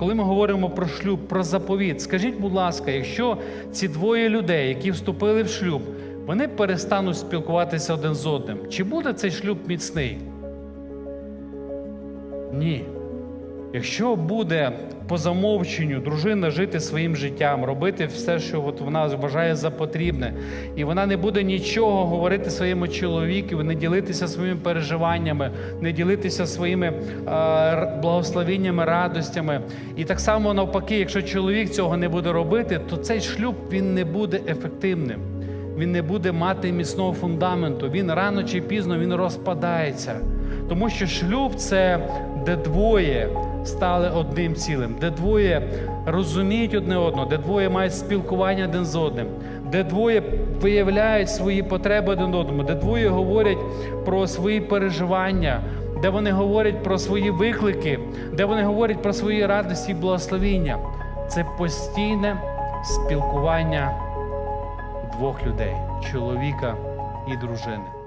коли ми говоримо про шлюб, про заповіт, скажіть, будь ласка, якщо ці двоє людей, які вступили в шлюб, вони перестануть спілкуватися один з одним, чи буде цей шлюб міцний? Ні. Якщо буде по замовченню дружина жити своїм життям, робити все, що от вона вважає за потрібне, і вона не буде нічого говорити своєму чоловіку, не ділитися своїми переживаннями, не ділитися своїми е, благословеннями, радостями. І так само навпаки, якщо чоловік цього не буде робити, то цей шлюб він не буде ефективним. Він не буде мати міцного фундаменту. Він рано чи пізно він розпадається. Тому що шлюб це де двоє стали одним цілим, де двоє розуміють одне одного, де двоє мають спілкування один з одним, де двоє виявляють свої потреби один одному, де двоє говорять про свої переживання, де вони говорять про свої виклики, де вони говорять про свої радості і благословіння. Це постійне спілкування двох людей чоловіка і дружини.